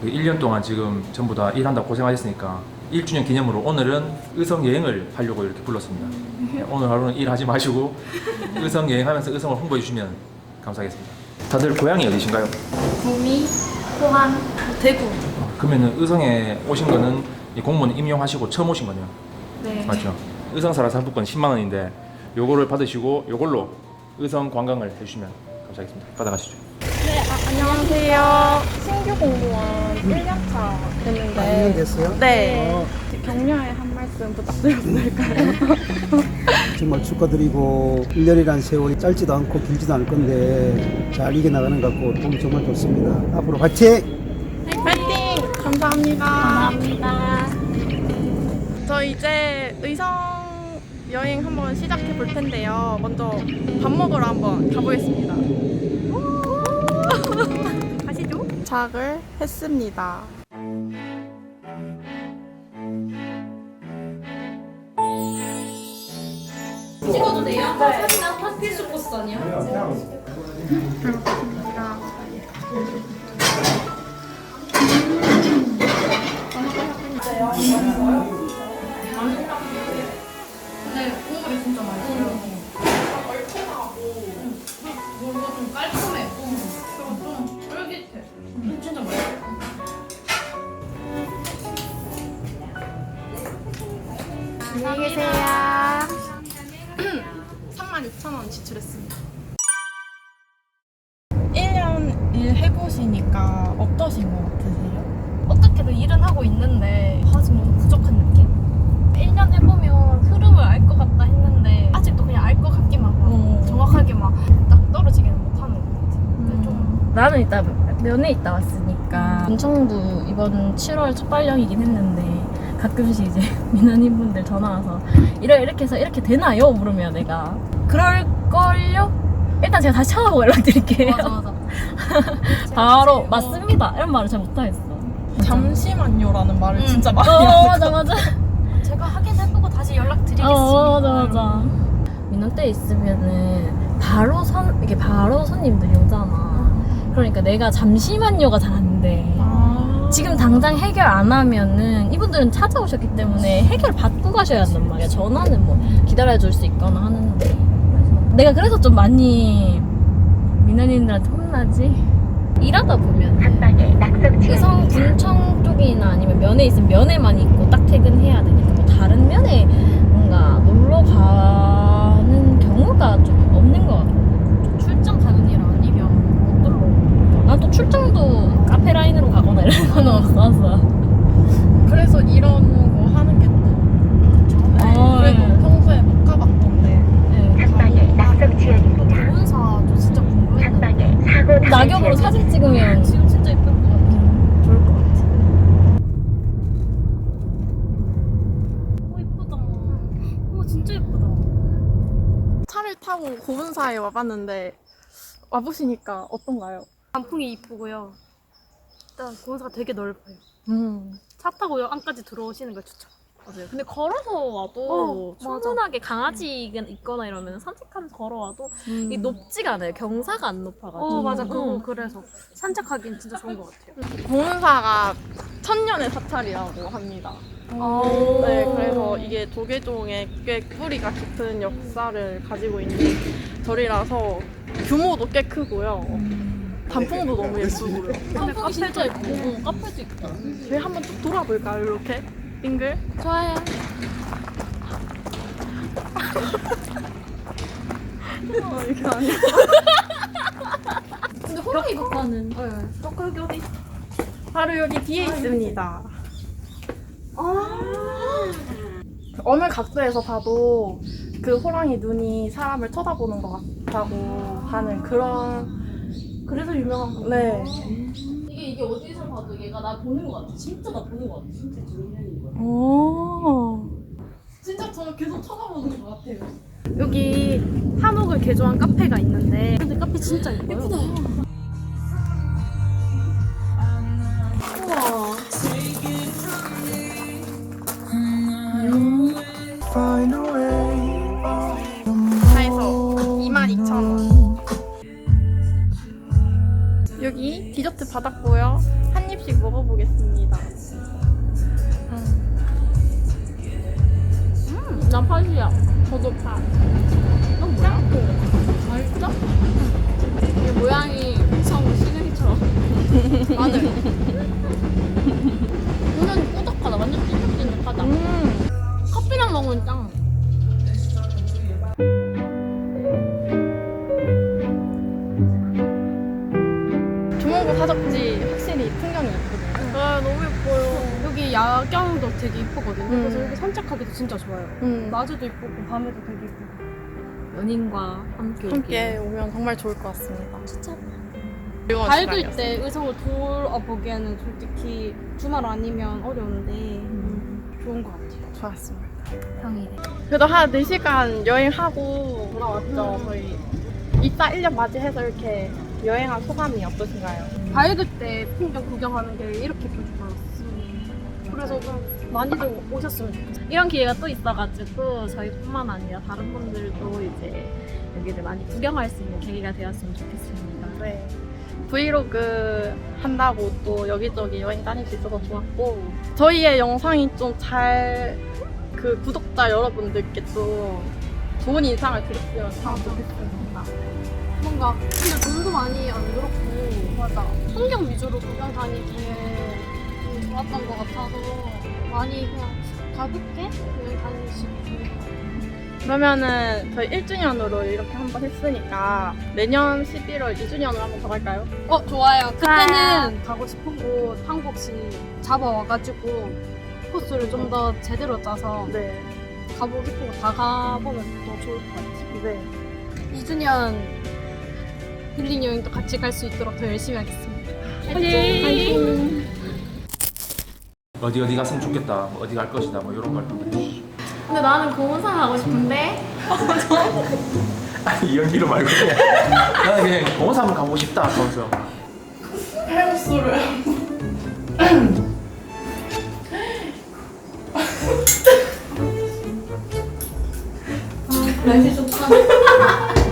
그 1년 동안 지금 전부 다 일한다고 고생하셨으니까 1주년 기념으로 오늘은 의성 여행을 하려고 이렇게 불렀습니다. 네, 오늘 하루는 일하지 마시고 의성 여행하면서 의성을 홍보해 주시면 감사하겠습니다. 다들 고향이 어디신가요? 구미, 포항, 대구. 어, 그러면은 의성에 오신 거는 이 공무원 임용하시고 처음 오신 거네요. 네. 맞죠? 의성 살아서 상품권 10만 원인데 요거를 받으시고 요걸로 의성 관광을 해주시면 감사하겠습니다. 받아가시죠. 네, 아, 안녕하세요. 신규 공무원 1년차 됐는데. 1년 됐어요? 네. 어, 격려의 한 말씀 부탁드려도 될까요? 정말 축하드리고 1년이란 세월이 짧지도 않고 길지도 않을 건데 잘 이겨나가는 것 같고 보기 정말 좋습니다. 앞으로 화이팅! 파이팅! 감사합니다. 감사합니다. 저 이제 의성 여행 한번 시작해 볼 텐데요. 먼저 밥 먹으러 한번 가보겠습니다. 가시죠. 도착을 했습니다. 찍어도 돼요? 사진 한 필수 코스 아니야? 근데 32,000원 지출했습니다. 1년 일 해보시니까 어떠신 것 같으세요? 어떻게든 일은 하고 있는데 아직 너무 부족한 느낌? 1년 해보면 흐름을 알 것 같다 했는데 아직도 그냥 알 것 같기만 하고 어. 정확하게 막 딱 떨어지기는 못하는 것 같아 근데 좀 나는 일단 면회 있다 왔으니까 인천도 이번 7월 첫 발령이긴 했는데 가끔씩 이제 민원인분들 전화 와서 이래 이렇게 해서 이렇게 되나요? 물으면 내가 그럴걸요? 일단 제가 다시 찾아보고 연락드릴게요. 맞아 맞아 바로 맞습니다. 이런 말을 잘 못하겠어. 잠시만요라는 말을 음. 진짜 많이 어. 맞아 맞아. 제가 확인해보고 다시 연락드리겠습니다 어 맞아 맞아. 민원 때 있으면은 바로 선 이게 바로 손님들이 오잖아. 그러니까 내가 잠시만요가 잘 안 돼. 아. 지금 당장 해결 안 하면은 이분들은 찾아오셨기 때문에 해결 받고 가셔야 한단 말이야. 전화는 뭐 기다려줄 수 있거나 하는데. 내가 그래서 좀 많이 민원인들한테 혼나지. 일하다 보면 의성 군청 쪽이나 아니면 면에 있으면 면에만 있고 딱 퇴근해야 되니까 뭐 다른 면에 뭔가 놀러 가는 경우가 좀 없는 것 같아. 출장 가는 일 아니면 못 들러 난 또 출장도 카페 라인으로 가거나 이런 건 없어서. 그래서 이런 거 하는 게 또 어, 그래도 예. 평소에 못 가봤던데 네. 보은사도 진짜 궁금했는데 낙엽으로 사진 찍으면 지금 진짜 예쁠 것 같아 음, 좋을 것 같아. 오 이쁘다 오 진짜 예쁘다 차를 타고 고분사에 와봤는데 와보시니까 어떤가요? 단풍이 이쁘고요 일단 보은사가 되게 넓어요 음. 차 타고 안까지 들어오시는 걸 추천 맞아요. 근데 걸어서 와도 어. 충분하게 강아지가 있거나 이러면 산책하면서 걸어와도 이게 높지가 않아요. 경사가 안 높아가지고. 어 맞아 그거 응. 그래서 산책하기엔 진짜 좋은 것 같아요 고운사가 천년의 사찰이라고 합니다. 어. 네, 그래서 이게 도계종의 꽤 뿌리가 깊은 역사를 가지고 있는 절이라서 규모도 꽤 크고요. 단풍도 너무 예쁘고요. 근데 카페도 있고 응, 카페도 있고 저희 한번 쭉 돌아볼까요, 이렇게? 빙글? 좋아요 어, 이렇게 아니 근데 호랑이 국화는 네. 여기 바로 여기 뒤에 있습니다. 어느 각도에서 봐도 그 호랑이 눈이 사람을 쳐다보는 것 같다고 하는 그런 그래서 유명한 거. 네. 이게 이게 어디서 봐도 얘가 나 보는 거 같아. 진짜 나 보는 거 같아. 진짜 정면인 거야. 오. 진짜 저는 계속 쳐다보는 거 같아요. 여기 한옥을 개조한 카페가 있는데 근데 카페 진짜 예뻐요 예쁘다 다 너무 예뻐요. 여기 야경도 되게 이쁘거든요. 음. 그래서 여기 산책하기도 진짜 좋아요. 음. 낮에도 이쁘고 밤에도 되게 이쁘고. 연인과 함께. 함께 오면 정말 좋을 것 같습니다. 진짜. 즐거운 밝을 시간이었어요. 때 의성을 둘러보기에는 솔직히 주말 아니면 어려운데 음, 좋은 것 같아요. 좋았습니다. 평일에. 그래도 한 4시간 여행하고 돌아왔죠, 저희. 입사 1년 맞이해서 이렇게 여행한 소감이 어떠신가요? 밝을 때 풍경 구경하는 게 이렇게 줄 몰랐어. 그래서 좀 많이들 오셨으면 좋겠어요. 이런 기회가 또 있어가지고 저희뿐만 아니라 다른 분들도 이제 여기를 많이 구경할 수 있는 계기가 되었으면 좋겠습니다. 네. 브이로그 한다고 또 여기저기 여행 다닐 수 있어서 좋았고 저희의 영상이 좀 잘 그 구독자 여러분들께 좀 좋은 인상을 드렸으면 참 좋겠습니다. 뭔가 근데 돈도 많이 안 들었고 맞아 풍경 위주로 구경 다니기에 좀 좋았던 것 같아서 많이 그냥 가볍게 여행 다니시기 좋은 것 같아요. 그러면은 저희 1주년으로 이렇게 한 번 했으니까 내년 11월 2주년으로 한 번 더 갈까요? 어 좋아요. 좋아요. 그때는 가고 싶은 곳 한 곳씩 잡아와가지고 코스를 좀 더 제대로 짜서 네. 가보고 싶은 곳다 가보면 더 좋을 것 같아요. 네. 2주년 힐링 여행도 같이 갈 수 있도록 더 열심히 하겠습니다. 화이팅! 어디 어디 갔으면 좋겠다. 뭐 어디 갈 것이다. 뭐 이런 걸 한번. 근데 나는 공원산 하고 싶은데 아니 이 연기로 말고 그냥 나는 그냥 공원사 한번 가보고 싶다. 하면서 날씨 좋다.